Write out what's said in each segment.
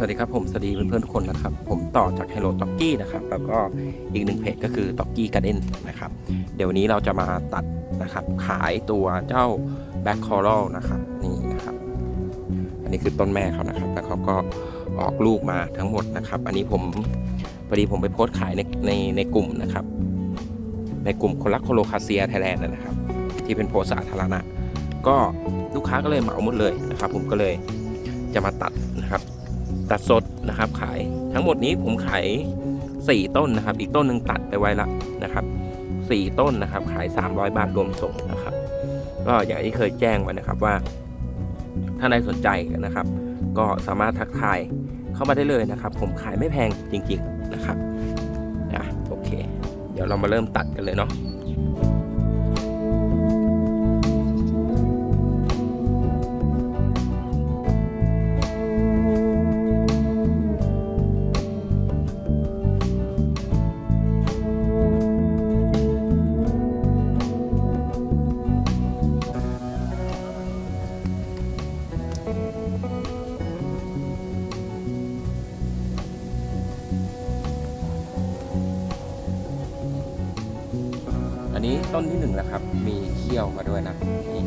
สวัสดีครับผมสวัสดีเพื่อนๆทุกคนนะครับ ผมต่อจาก Hello t o k กี้นะครับ แล้วก็อีกหนึ่งเพจก็คือ t o k กี้การ์เด้นนะครับ เดี๋ยววันนี้เราจะมาตัดนะครับ ขายตัวเจ้า Black Coral นะครับนี่นะครับ อันนี้คือต้นแม่เขานะครับแล้วเขาก็ออกลูกมาทั้งหมดนะครับ อันนี้ผมพอดีผมไปโพสต์ขายในในในกลุ่มนะครับ ในกลุ่มคนรักโคโลคาเซียไทยแลนด์นะครับ ที่เป็นโพสต์สาธารณะ ก็ลูกค้าก็เลยเหมาหมดเลยนะครับ ผมก็เลยจะมาตัดนะครับ ตัดสดนะครับขายทั้งหมดนี้ผมขาย 4 ต้นนะครับ อีกต้นหนึ่งตัดไปไว้ละนะครับ 4 ต้นนะครับ ขาย 300 บาทรวมส่งนะครับ ก็อย่างที่เคยแจ้งไว้นะครับว่า ถ้าใครสนใจนะครับ ก็สามารถทักทายเข้ามาได้เลยนะครับ ผมขายไม่แพงจริง ๆนะครับอะโอเค เดี๋ยวเรามาเริ่มตัดกันเลยเนาะ อันนี้ต้นที่หนึ่งนะครับ มีเขี้ยวมาด้วยนะนี่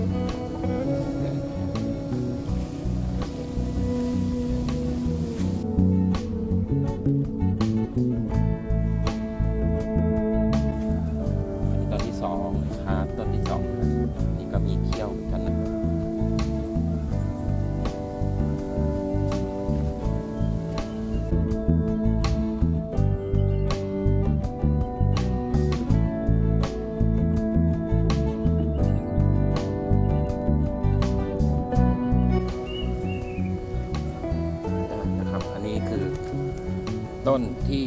ต้นที่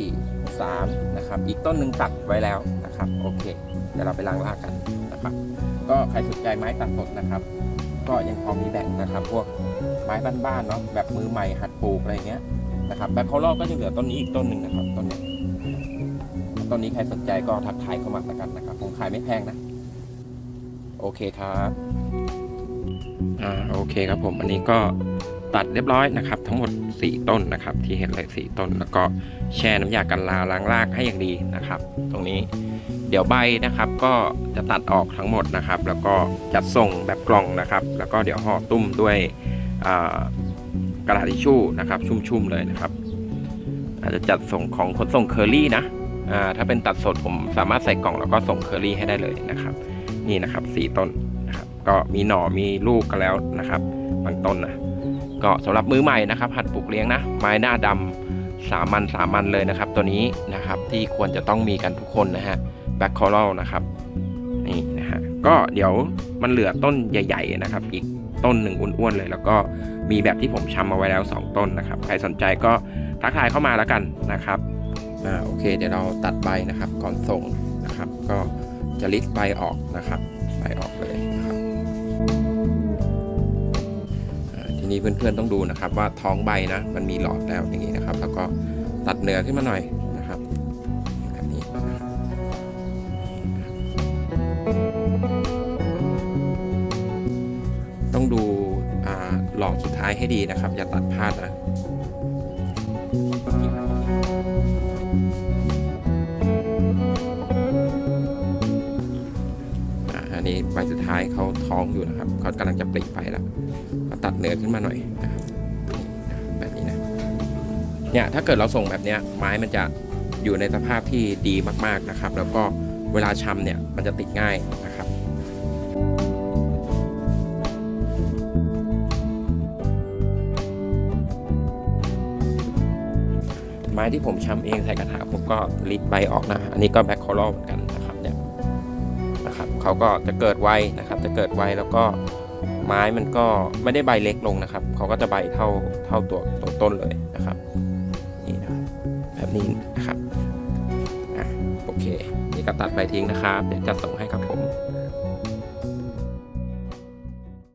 3 นะครับ อีกต้นหนึ่งตัดไว้แล้วนะครับ โอเค เดี๋ยวเราไปล้างรากกันนะครับ ก็ใครสนใจไม้ตัดสดนะครับ ก็ยังพอมีแบ่งนะครับ พวกไม้บ้านๆเนาะแบบมือใหม่หัดปลูกอะไรเงี้ยนะครับแบ็คโคลก็ยังเหลือต้นนี้อีกต้นหนึ่งนะครับต้นนี้ต้นนี้ใครสนใจก็ทักทายเข้ามาแล้วกันนะครับ ผมขายไม่แพงนะ โอเคครับอ่าโอเคครับผมอันนี้ก็ ตัดเรียบร้อยนะครับ ทั้งหมด 4 ต้นนะครับ ที่เห็นเลย4ต้น แล้วก็แช่น้ำยากันลาล้างรากให้อย่างดีนะครับ ตรงนี้เดี๋ยวใบนะครับ ก็จะตัดออกทั้งหมดนะครับ แล้วก็จัดส่งแบบกล่องนะครับ แล้วก็เดี๋ยวห่อตุ้มด้วยกระดาษทิชชู่นะครับ ชุ่มๆเลยนะครับ อาจจะจัดส่งของขนส่งเคอรี่นะถ้าเป็นตัดสดผมสามารถใส่กล่องแล้วก็ส่งเคอรี่ให้ได้เลยนะครับ นี่นะครับ4ต้นนะครับ ก็มีหน่อมีลูกกันแล้วนะครับ บางต้นนะ ก็สำหรับมือใหม่นะครับ หัดปลูกเลี้ยงนะ ไม้หน้าดำสามันสามันเลยนะครับ ตัวนี้นะครับที่ควรจะต้องมีกันทุกคนนะฮะแบ็คคอรัลนะครับนี่นะฮะก็เดี๋ยวมันเหลือต้นใหญ่ ๆ นะครับ อีกต้นหนึ่งอ้วนๆเลย แล้วก็มีแบบที่ผมชำมาไว้แล้ว 2 ต้นนะครับ ใครสนใจก็ทักทายเข้ามาแล้วกันนะครับอ่าโอเค เดี๋ยวเราตัดใบนะครับก่อนส่งนะครับ ก็จะลิดใบออกนะครับใบออกเลย ทีนี้เพื่อนๆต้องดูนะครับ ว่าท้องใบนะ มันมีหลอดแล้วอย่างนี้นะครับ แล้วก็ตัดเนื้อขึ้นมาหน่อยนะครับแบบนี้นะครับต้องดูหลอดสุดท้ายให้ดีนะครับ อย่าตัดพลาดนะ ท้องอยู่นะครับเขากำลังจะปลีไปแล้วเราตัดเหนือขึ้นมาหน่อยนะครับแบบนี้นะเนี่ยถ้าเกิดเราส่งแบบนี้ไม้มันจะอยู่ในสภาพที่ดีมากๆนะครับ แล้วก็เวลาชำเนี่ยมันจะติดง่ายนะครับไม้ที่ผมชำเองใส่กระถางผมก็ริดใบออกนะ อันนี้ก็แบ็คคอรเหมือนกัน เขาก็จะเกิดไวนะครับ จะเกิดไวแล้วก็ไม้มันก็ไม่ได้ใบเล็กลงนะครับ เขาก็จะใบเท่าเท่าตัวตัวต้นเลยนะครับนี่นะบแบบนี้นะครับอะโอเค นี่ก็ตัดใบทิ้งนะครับ เดี๋ยวจะส่งให้ครับผม